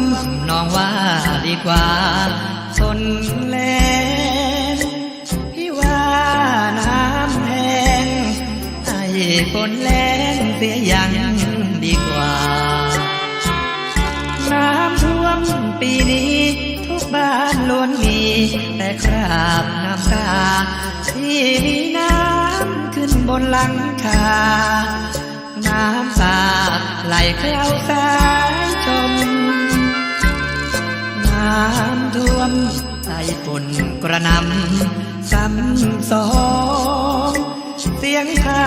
มน้องว่าดีกว่าทนแลงพี่ว่าน้ำแห้งให้ฝนแลงเสียยังดีกว่า น้ำท่วมปีนี้ ทุกบ้านล้วนมี แต่คราบน้ำตา ที่มีน้ำขึ้นบนหลังคา น้ำตาไหลเข้าสา น้ำท่วมใส่ฝนกระนำซ้ำสองเสียงพา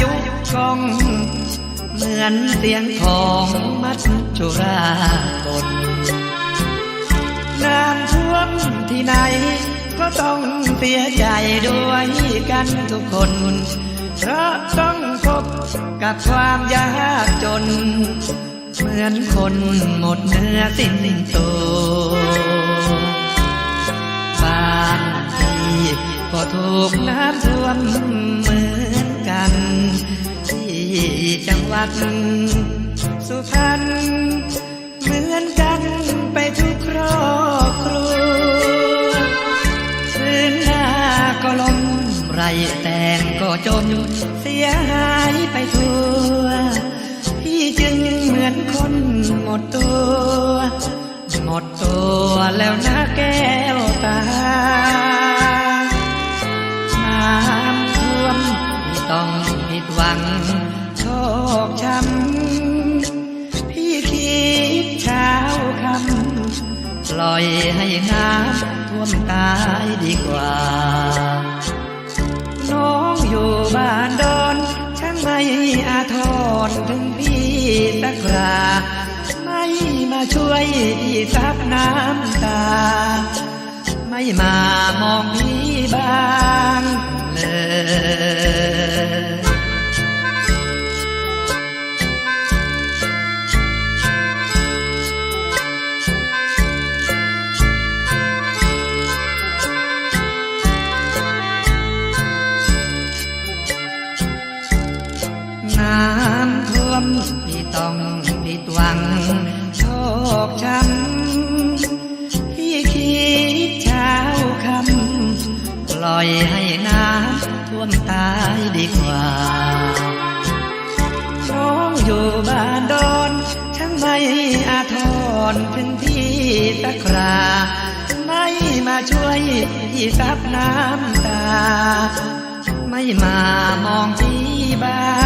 ยุกอง เหมือนเสียงของมัจจุราชนน้ำท่วมที่ไหน ก็ต้องเสียใจด้วยกันทุกคน เพราะต้องพบกับความยากจน มือนคนหมดเนื้อสิ้นตัวบ้านที่ก็ถูกน้ำท่วมเหมือนกัน ที่จังหวัดสุพรรณเหมือนกันไปทุกครอบครัวพื้นหน้าก็ล้มไรแต่งก็จมเสียหายไปทั่วพี่จึง อนคนหมดตัว หมดตัวแล้วนะแก้วตาน้ำท่วมที่ต้องผิดหวังโชคช้ำพี่คิดเช้าคำปล่อยให้น้ำท่วมตายดีกว่า สักราไม่มาช่วยพี่ซับน้ำตา ไม่มามองพี่บ้างเลยน้ำท่วม ต้องผิดหวัง โชคช้ำพี่คิดเช้าคำปล่อยให้น้ำท่วมตายดีกว่าน้องอยู่บ้านดอนช่างไม่อาทรถึงพี่ตะคราไม่มาช่วยพี่ซับน้ำตา ไม่มามองพี่บ้าง